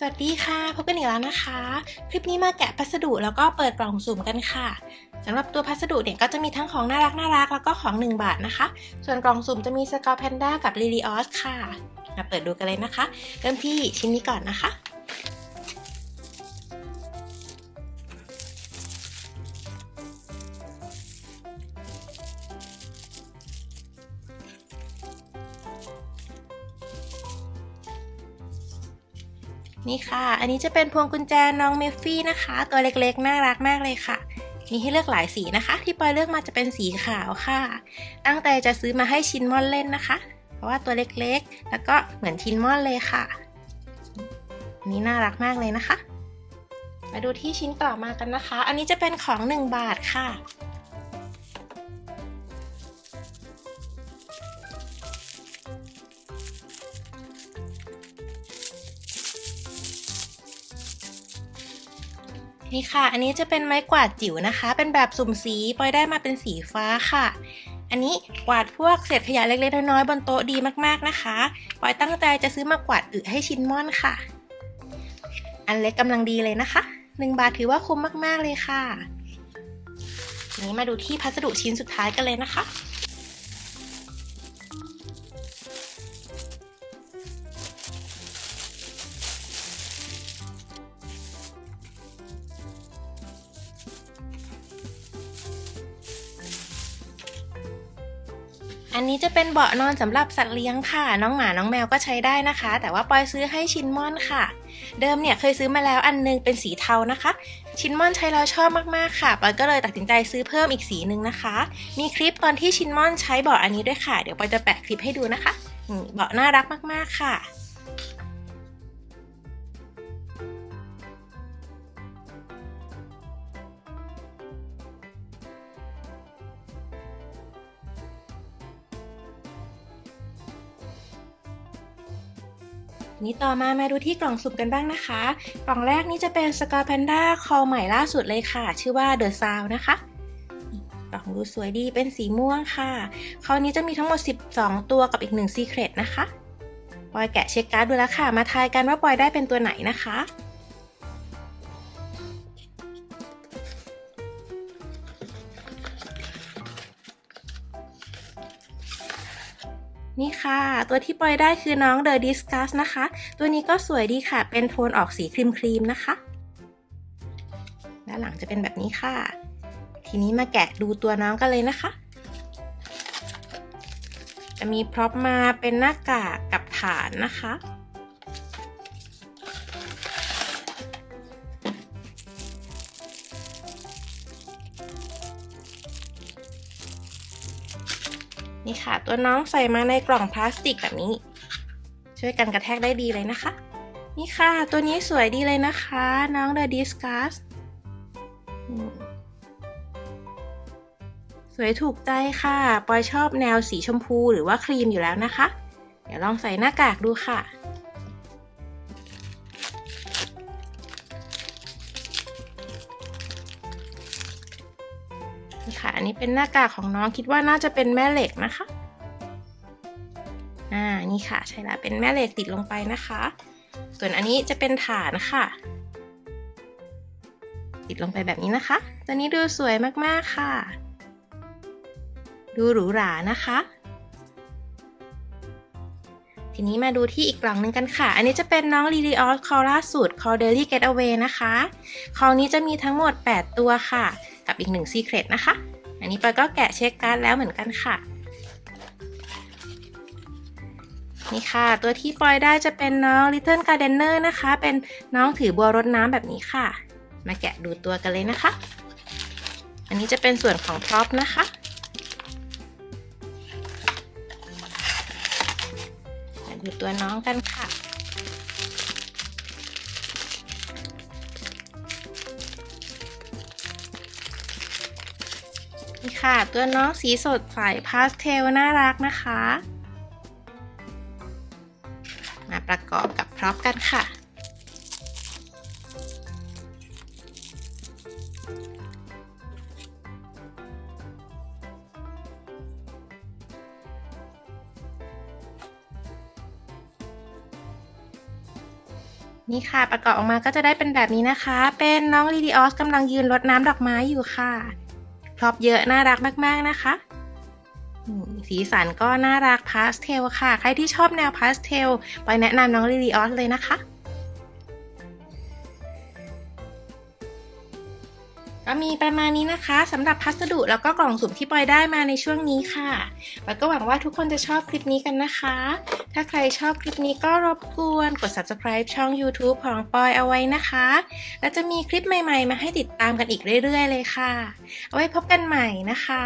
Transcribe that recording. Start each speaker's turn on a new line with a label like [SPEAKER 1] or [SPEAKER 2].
[SPEAKER 1] สวัสดีค่ะ พบกันอีกแล้วนะคะ คลิปนี้มาแกะพัสดุแล้วก็เปิดกล่องสุ่มกันค่ะสำหรับตัวพัสดุเนี่ยก็จะมีทั้งของน่ารักน่ารักแล้วก็ของ 1 บาทนะคะ ส่วนกล่องสุ่มจะมีสกอร์แพนด้ากับลิลิออสค่ะ มาเปิดดูกันเลยนะคะ เริ่มที่ชิ้นนี้ก่อนนะคะ นี่ค่ะ อันนี้จะเป็นพวงกุญแจน้องเมฟฟี่นะคะ ตัวเล็กๆ น่ารักมากเลยค่ะ มีให้เลือกหลายสีนะคะ ที่ปอยเลือกมาจะเป็นสีขาวค่ะ ตั้งใจจะซื้อมาให้ชินมอนเล่นนะคะ เพราะว่าตัวเล็กๆ แล้วก็เหมือนชินมอนเลยค่ะอันนี้น่ารักมากเลยนะคะ มาดูที่ชิ้นต่อมากันนะคะ อันนี้จะเป็นของ 1 บาทค่ะ นี่ค่ะ อันนี้จะเป็นไม้กวาดจิ๋วนะคะ เป็นแบบสุ่มสีปอยได้มาเป็นสีฟ้าค่ะ อันนี้กวาดพวกเศษขยะเล็กๆน้อยๆบนโต๊ะดีมากๆนะคะปอยตั้งใจจะซื้อมากวาดอึให้ชินม่อนค่ะ อันเล็กกำลังดีเลยนะคะหนึ่งบาทถือว่าคุ้มมากๆเลยค่ะนี้มาดูที่พัสดุชิ้นสุดท้ายกันเลยนะคะ อันนี้จะเป็นเบาะนอนสำหรับสัตว์เลี้ยงค่ะ น้องหมาน้องแมวก็ใช้ได้นะคะ แต่ว่าปอยซื้อให้ชินมอนค่ะ เดิมเนี่ยเคยซื้อมาแล้วอันนึงเป็นสีเทานะคะ ชินมอนใช้แล้วชอบมากๆค่ะปอยก็เลยตัดสินใจซื้อเพิ่มอีกสีหนึ่งนะคะ มีคลิปตอนที่ชินมอนใช้เบาะอันนี้ด้วยค่ะ เดี๋ยวปอยจะแปะคลิปให้ดูนะคะเบาะน่ารักมากๆค่ะ นี้ต่อมามาดูที่กล่องสุ่มกันบ้างนะคะ กล่องแรกนี้จะเป็นสกอร์แพนด้าคอใหม่ล่าสุดเลยค่ะ ชื่อว่าเดอะซาวนะคะกล่องดูสวยดีเป็นสีม่วงค่ะ คราวนี้จะมีทั้งหมด 12 ตัวกับอีก1ซีเครตนะคะปอยแกะเช็คการ์ดดูแล้วค่ะ มาทายกันว่าปอยได้เป็นตัวไหนนะคะ นี่ค่ะ ตัวที่ปอยได้คือน้อง The Discuss นะคะ ตัวนี้ก็สวยดีค่ะ เป็นโทนออกสีครีมครีมนะคะ ด้านหลังจะเป็นแบบนี้ค่ะ ทีนี้มาแกะดูตัวน้องกันเลยนะคะ จะมีพร็อพมาเป็นหน้ากากกับฐานนะคะ นี่ค่ะ ตัวน้องใส่มาในกล่องพลาสติกแบบนี้ ช่วยกันกระแทกได้ดีเลยนะคะ นี่ค่ะ ตัวนี้สวยดีเลยนะคะ น้อง The Discuss อืมสวยถูกใจค่ะ ปอยชอบแนวสีชมพูหรือว่าครีมอยู่แล้วนะคะ เดี๋ยวลองใส่หน้ากากดูค่ะ นี่ค่ะ อันนี้เป็นหน้ากากของน้องคิดว่าน่าจะเป็นแม่เหล็กนะคะ อ่า นี่ค่ะ ใช่แล้วเป็นแม่เหล็กติดลงไปนะคะ ส่วนอันนี้จะเป็นฐานค่ะ ติดลงไปแบบนี้นะคะ ตัวนี้ดูสวยมากๆค่ะ ดูหรูหรานะคะ ทีนี้มาดูที่อีกกล่องหนึงกันค่ะ อันนี้จะเป็นน้อง l i l i o s c o l a สูตร c o r d e l y Getaway นะคะ คอนี้จะมีทั้งหมด 8 ตัวค่ะ กับอีก1 Secret นะคะ อันนี้ปอยก็แกะเช็คการ์ดแล้วเหมือนกันค่ะ นี่ค่ะ ตัวที่ปอยได้จะเป็นน้อง Little Gardener นะคะ เป็นน้องถือบัวรดน้ำแบบนี้ค่ะ มาแกะดูตัวกันเลยนะคะ อันนี้จะเป็นส่วนของพร็อพนะคะมาดูตัวน้องกันค่ะ นี่ค่ะ ตัวน้องสีสดใสพาสเทลน่ารักนะคะ มาประกอบกับพร็อพกันค่ะ นี่ค่ะประกอบออกมาก็จะได้เป็นแบบนี้นะคะ เป็นน้องลีดิออสกำลังยืนรดน้ำดอกไม้อยู่ค่ะ พร็อพเยอะน่ารักมากๆนะคะ สีสันก็น่ารักพาสเทลค่ะ ใครที่ชอบแนวพาสเทล ไปแนะนำน้องลีดิออสเลยนะคะ ก็มีประมาณนี้นะคะสำหรับพัสดุแล้วก็กล่องสุ่มที่ปอยได้มาในช่วงนี้ค่ะปอยก็หวังว่าทุกคนจะชอบคลิปนี้กันนะคะ ถ้าใครชอบคลิปนี้ก็รบกวนกด subscribe ช่อง YouTube ของปอยเอาไว้นะคะ แล้วจะมีคลิปใหม่ๆ มาให้ติดตามกันอีกเรื่อยๆ เลยค่ะ เอาไว้พบกันใหม่นะคะ